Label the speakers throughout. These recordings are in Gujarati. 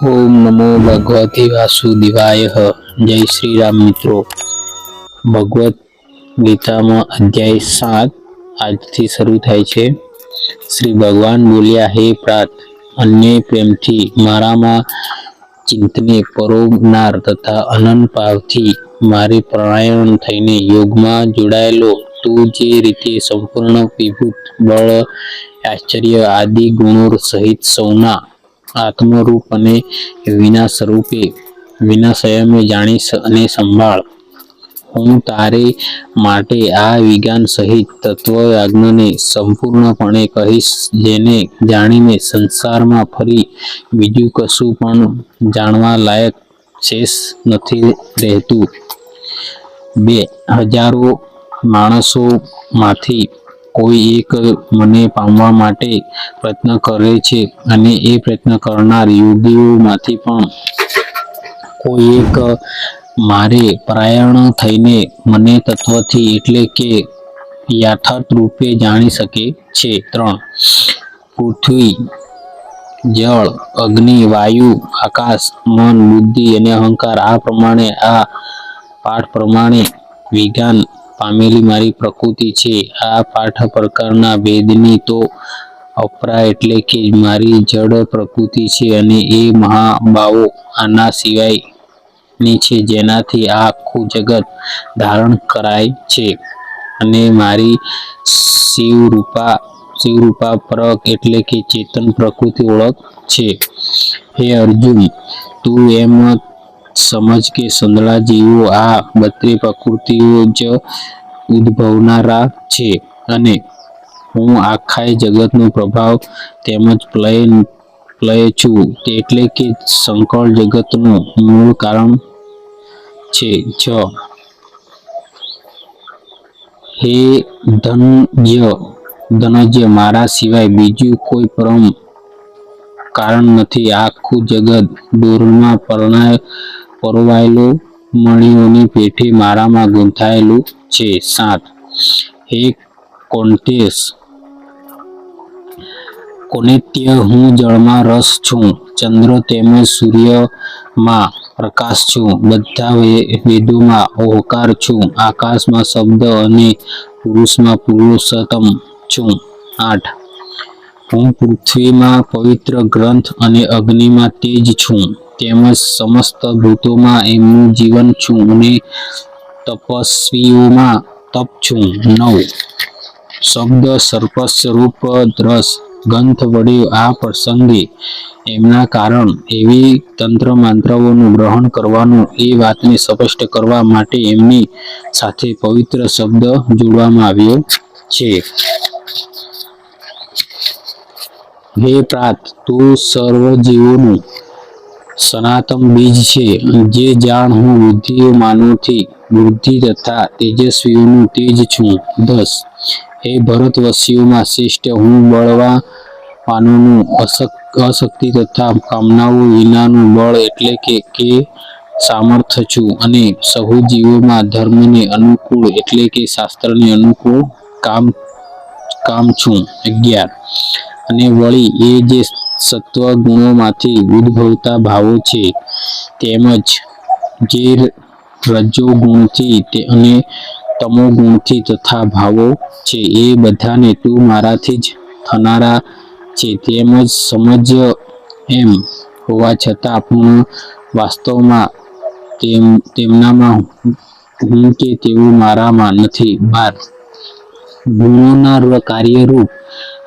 Speaker 1: ઓમ નમો ભગવતે વાસુદેવાય. જય શ્રી રામ મિત્રો. ભગવત ગીતામાં અધ્યાય સાત આજથી શરૂ થાય છે. શ્રી ભગવાન બોલ્યા, હે પ્રાત, અન્ય પ્રેમથી મારામાં ચિંતને પરોગનાર તથા અનંત ભાવથી મારે પ્રણાયણ થઈને યોગમાં જોડાયેલો, તું જે રીતે સંપૂર્ણ વિભૂત બળ, આશ્ચર્ય આદિ ગુણો સહિત સૌના આત્મરૂપ અને વિના સ્વરૂપે વિના સંયમે જાણીશ અને સંભાળ. હું તારે માટે આ વિજ્ઞાન સહિત તત્વયાજ્ઞને સંપૂર્ણપણે કહીશ, જેને જાણીને સંસારમાં ફરી બીજું કશું પણ જાણવા લાયક શેષ નથી રહેતું. બે હજારો માણસોમાંથી કોઈ એક મને પામવા માટે પ્રયત્ન કરે છે અને એ પ્રયત્ન કરનાર યોગીઓમાંથી પણ કોઈ એક મારે પરાયણ થઈને મને તત્વથી એટલે કે યથાર્થ રૂપે જાણી શકે છે. ત્રણ. પૃથ્વી, જળ, અગ્નિ, વાયુ, આકાશ, મન, બુદ્ધિ અને અહંકાર આ પ્રમાણે આ પાઠ પ્રમાણે વિજ્ઞાન પામેલી મારી પ્રકૃતિ છે. આ પાઠ પ્રકારના ભેદની તો અપરા એટલે કે મારી જડ પ્રકૃતિ છે અને એ મહાબાવો આના સિવાયની છે જેનાથી આ આખું જગત ધારણ કરાય છે. અને મારી શિવરૂપા શિવરૂપા પરક એટલે કે ચેતન પ્રકૃતિ ઓળખ છે. હે અર્જુન, તું એમ સમજ કે સંદળા જીવો આ બત્રી પ્રકૃતિઓ જ ઉદ્ભવનારા છે અને હું આખા જગતનો પ્રભાવ તેમજ પ્લય પ્રલય છું એટલે કે સંકળ જગતનું મૂળ કારણ છે. છ હે ધનજ્ય ધનજ્ય, મારા સિવાય બીજું કોઈ પરમ કારણ નથી. આખું જગત દૂરમાં પરણાય પરોવાયેલું મણીઓની પેઠી મારામાં ગૂંથાયેલું છે. સાત. હે કોન્ટેસ. કોનેત્ય, હું જળમાં રસ છું. ચંદ્ર તેમજ સૂર્યમાં પ્રકાશ છું. બધા વેદોમાં ઓહકાર છું. આકાશમાં શબ્દ અને પુરુષમાં પુરુષોત્તમ છું. આઠ. હું પૃથ્વીમાં પવિત્ર ગ્રંથ અને અગ્નિમાં તેજ છું. તેમજ સમસ્ત ભૂતોમાં એમનું જીવન છું અને તપસ્વીઓમાં તપ છું. નવ. શબ્દ સર્પ સ્વરૂપ રસ ગ્રંથ વડે આ પ્રસંગે એમના કારણ એવી તંત્ર મંત્રોનું ગ્રહણ કરવાનું, એ વાતને સ્પષ્ટ કરવા માટે એમની સાથે પવિત્ર શબ્દ જોડવામાં આવ્યો છે. હે પ્રાત, તું સર્વ જીવોનું સનાતન બીજ છે. જે જાણ હું બુદ્ધિઓ માનવથી બુદ્ધિ તથા તેજસ્વીઓનું તેજ છું. દસ. હે ભરતવંશીઓમાં શ્રેષ્ઠ હું બળવાનોનું અશક- અશક્તિ તથા કામનાઓ વિનાનું બળ એટલે કે કે સામર્થ છું અને સહુ જીવોમાં ધર્મને અનુકૂળ એટલે કે શાસ્ત્રને અનુકૂળ કામ કામ છું. અગિયાર. અને વળી એ જે સત્વ ગુણોમાંથી ઉદ્ભવતા ભાવો છે, તેમજ જે રજોગુણથી તે અને તમોગુણથી તથા ભાવો છે, એ બધાને તું મારાથી જ થનારા છે, તેમજ સમજ એમ હોવા છતાં પણ વાસ્તવમાં તેમ, તેમનામાં હું કે તેઓ મારામાં નથી. બાર. ગુણોના કાર્યરૂપ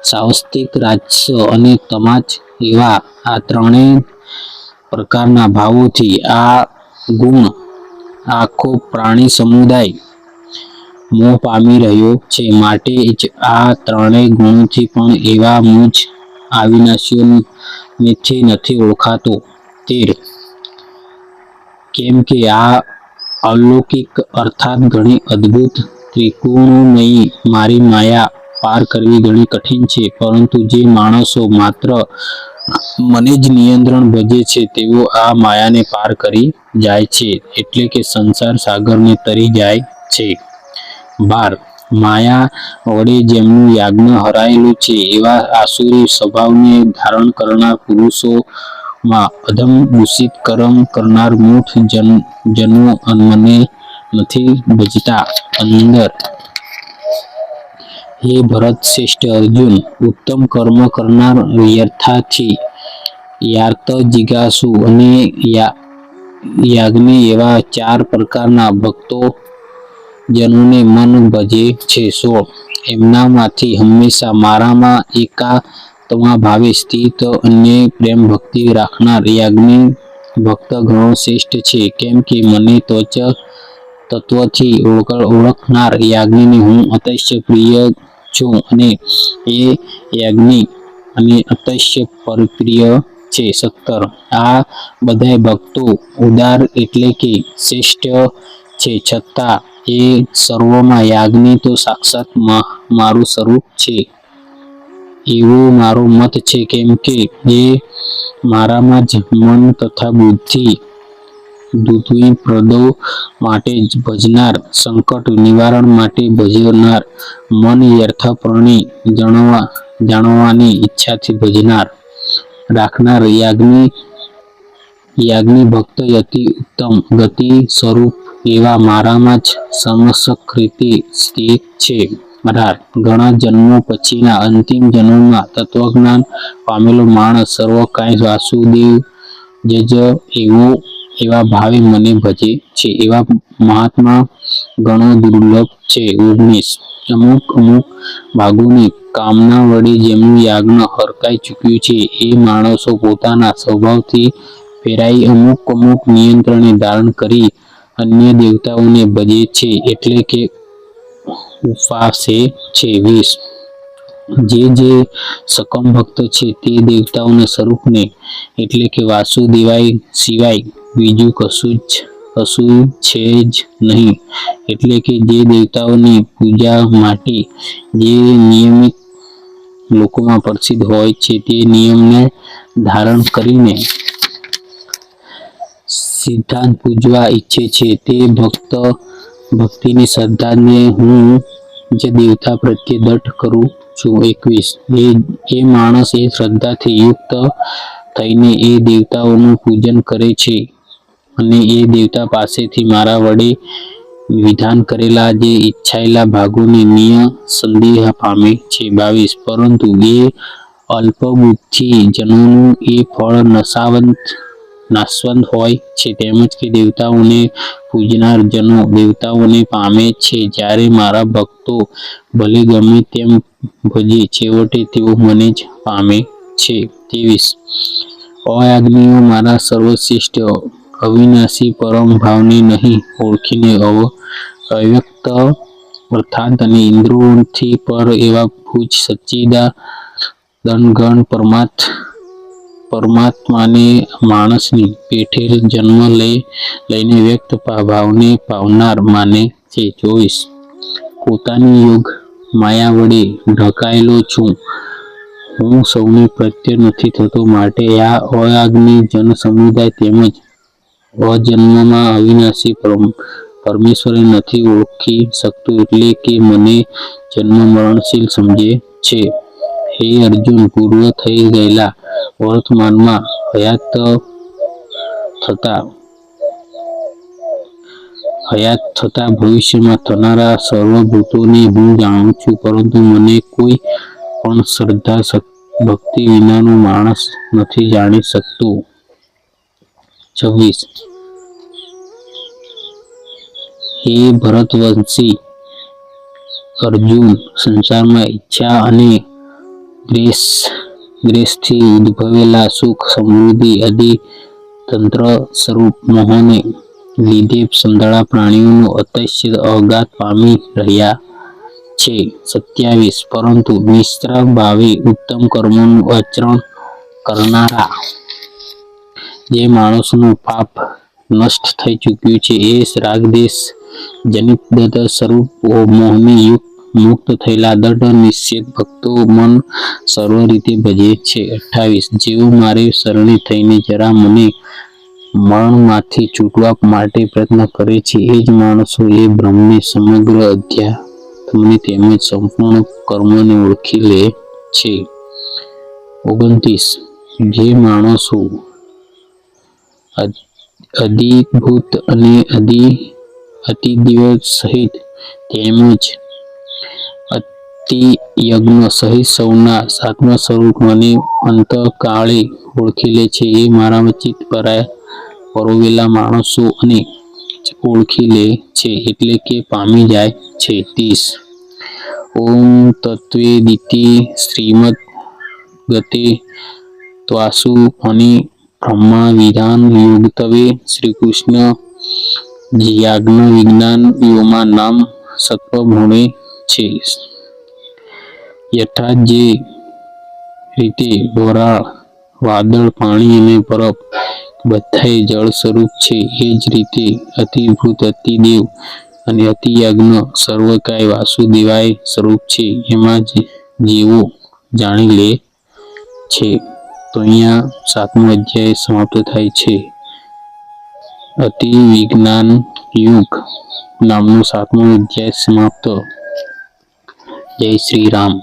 Speaker 1: સાવસ્તિક રાજસ્વ અને તમાચ એવા આ ત્રણેય પ્રકારના ભાવોથી આ ગુણ આખો પ્રાણી સમુદાય મોહ પામી રહ્યો છે. માટે જ આ ત્રણેય ગુણોથી પણ એવા મૂજ અવિનાશીઓથી નથી ઓળખાતો. તેર. કેમ કે આ અલૌકિક અર્થાત ઘણી અદ્ભુત ત્રિકોણોમયી મારી માયા પાર કરવી ઘણી કઠિન છે, પરંતુ જે માણસો માત્ર મને જ નિયંત્રણ ભજે છે, તેઓ આ માયાને પાર કરી જાય છે, એટલે કે સંસાર સાગરને તરી જાય છે. બાર, માયા વડે જેમનું યાજ્ઞ હરાયેલું છે, એવા આસુરી સ્વભાવને ધારણ કરનાર પુરુષો માં અધમ દૂષિત કર્મ કરનાર મૂઠ જન, જન્મ મને નથી ભજતા. અંદર હે ભરત શ્રેષ્ઠ અર્જુન ઉત્તમ કર્મ કરનાર વ્યર્થાથી યાર્ત જિજ્ઞાસુ અને યાજ્ઞ એવા ચાર પ્રકારના ભક્તો જનોને મન ભજે છે સો એમનામાંથી હંમેશા મારામાં એકા તમા ભાવે સ્થિત અન્ય પ્રેમ ભક્તિ રાખનાર યાજ્ઞ ભક્ત ઘણો શ્રેષ્ઠ છે કેમ કે મને ત્વચ તત્વથી ઓળખ- ઓળખનાર યાજ્ઞને હું અતિશય પ્રિય છું અને એ યાજ્ઞિક અને અત્યશ્ય પરિપ્રિય છે. સત્તર. આ બધા ભક્તો ઉદાર એટલે કે શ્રેષ્ઠ છે. છતાં એ સર્વમાં યાજ્ઞ તો સાક્ષાત મારું સ્વરૂપ છે. એવું મારો મત છે કેમ કે એ મારામાં જ મન તથા બુદ્ધિ દુત્વી પ્રદો માટે ભજનાર, સંકટ નિવારણ માટે ભજનાર મન યથાપ્રમાણે જણવા, જાણવાની ઈચ્છાથી ભજનાર. રાખનાર યાજ્ઞ યાજ્ઞ ભક્ત અતિ ઉત્તમ ગતિ સ્વરૂપ એવા મારામાં જ સમસક રીતે સ્થિત છે. અઢાર ઘણા જન્મો પછીના અંતિમ જન્મમાં તત્વજ્ઞાન પામેલો માણસ સર્વ કાંઈ વાસુદેવ, જજ એવો એવા ભાવે મને ભજે છે. એવા મહાત્મા ઘણો દુર્લભ છે. ઓગણીસ. અમુક અમુક ભાગોની કામના વડે જેમનું યાજ્ઞ હરકાઈ ચૂક્યું છે, એ માણસો પોતાના સ્વભાવથી ફેરાઈ અમુક અમુક નિયંત્રણે ધારણ કરી અન્ય દેવતાઓને ભજે છે. એટલે કે ઉપાસે છે. વીસ. જે જે સકમ ભક્ત છે તે દેવતાઓના સ્વરૂપને, એટલે કે વાસુદેવાય સિવાય બીજું કશું જ, કશું છે જ નહીં. એટલે કે જે દેવતાઓની પૂજા માટે જે નિયમિત લોકોમાં પ્રસિદ્ધ હોય છે તે નિયમને ધારણ કરીને સિદ્ધાંત પૂજવા ઈચ્છે છે. તે ભક્ત, ભક્તિની શ્રદ્ધાને હું જે દેવતા પ્રત્યે દઢ કરું છું. એકવીસ. એ એ માણસ એ શ્રદ્ધાથી યુક્ત થઈને એ દેવતાઓનું પૂજન કરે છે અને એ દેવતા પાસેથી મારા વડે વિધાન કરેલા જે ઈચ્છાયેલા ભાગોને નિય સંદેહ પામે છે બાવીસ. પરંતુ એ અલ્પબુદ્ધિ જનોનું એ ફળ નશાવંત, નાશવંત હોય છે તેમજ કે દેવતાઓને પૂજનાર જનો દેવતાઓને પામે છે. જ્યારે મારા ભક્તો ભલે ગમે તેમ ભજે છેવટે તેઓ મને જ પામે છે ત્રેવીસ અયાજ્ઞીઓ મારા સર્વશ્રેષ્ઠ અવિનાશી પરમ ભાવને નહીં ઓળખીને અવ અવ્યક્ત અર્થાંત અને ઇન્દ્રિયોથી પર એવા ભુજ સચ્ચિદા દનગણ પરમાત્ પરમાત્માને માણસની પેઠે જન્મ લઈ લઈને વ્યક્ત ભાવને પાવનાર માને છે ચોવીસ. પોતાની યોગ માયા વડે ઢકાયેલો છું. હું સૌને પ્રત્યે નથી થતો, માટે આ અયાજ્ઞી જન સમુદાય તેમજ અજન્મમાં અવિનાશી પરમ- પરમેશ્વરને નથી ઓળખી શકતું એટલે કે મને જન્મ મરણશીલ સમજે છે. હે અર્જુન, પૂર્વ થઈ ગયેલા વર્તમાનમાં હયાત થતા હયાત થતાં ભવિષ્યમાં થનારા સર્વભૂતોને હું જાણું છું, પરંતુ મને કોઈ પણ શ્રદ્ધા ભક્તિ વિનાનો માણસ નથી જાણી શકતો. છવ્વીસ. હે ભરતવંશી, અર્જુન, સંસારમાં ઈચ્છા અને ગ્રેસ દ્વેષથી ઉદ્ભવેલા સુખ સમૃદ્ધિ આદિ તંત્ર સ્વરૂપ મોહને લીધે સંતળા પ્રાણીઓનો અતશ્ય અવઘાત પામી રહ્યા છે. સત્યાવીસ, પરંતુ મિશ્ર ભાવે ઉત્તમ કર્મોનું આચરણ કરનારા જે માણસનું પાપ નષ્ટ થઈ ચૂક્યું છે, એ રાગદેશ જનિત દત્ત સ્વરૂપ મોહની યુક્ત, મુક્ત થયેલા દઢ નિશ્ચિત ભક્તો મન સર્વ રીતે ભજે છે. અઠ્ઠાવીસ જેઓ મારે શરણે થઈને જરા મને મરણમાંથી છૂટવા માટે પ્રયત્ન કરે છે. એ જ માણસો એ બ્રહ્મને સમગ્ર અધ્યાત્મને તેમજ સંપૂર્ણ કર્મને ઓળખી લે છે. ઓગણત્રીસ. જે માણસો અધિભૂત અને અધિ અતિદિવ સહિત તેમજ અતિ યજ્ઞ સહિત સૌના સાતમા સ્વરૂપ મને અંતકાળે ઓળખી લે છે. એ મારામાં ચિત્ત પરાય પરોવેલા માણસો અને ઓળખી લે છે એટલે કે પામી જાય છે ત્રીસ ઓમ તત્વે દિતિ શ્રીમદ ગતે ત્વાસુ અને બ્રહ્મા વિધાન યોગતવે શ્રી કૃષ્ણ યાજ્ઞ વિજ્ઞાન યોમાં નામ સત્વ ભણે છે. યથાર્થ જે રીતે વરાળ વાદળ, પાણી અને બરફ બધાય જળ સ્વરૂપ છે, એ જ રીતે અતિભૂત અતિદેવ અને અતિયજ્ઞ સર્વકાય વાસુદેવાય સ્વરૂપ છે, એમાં જ જેવો જાણી લે છે. તો અહીંયા સાતમો અધ્યાય સમાપ્ત થાય છે. અતિ વિજ્ઞાન યુગ નામનો સાતમો અધ્યાય સમાપ્ત. જય શ્રી રામ.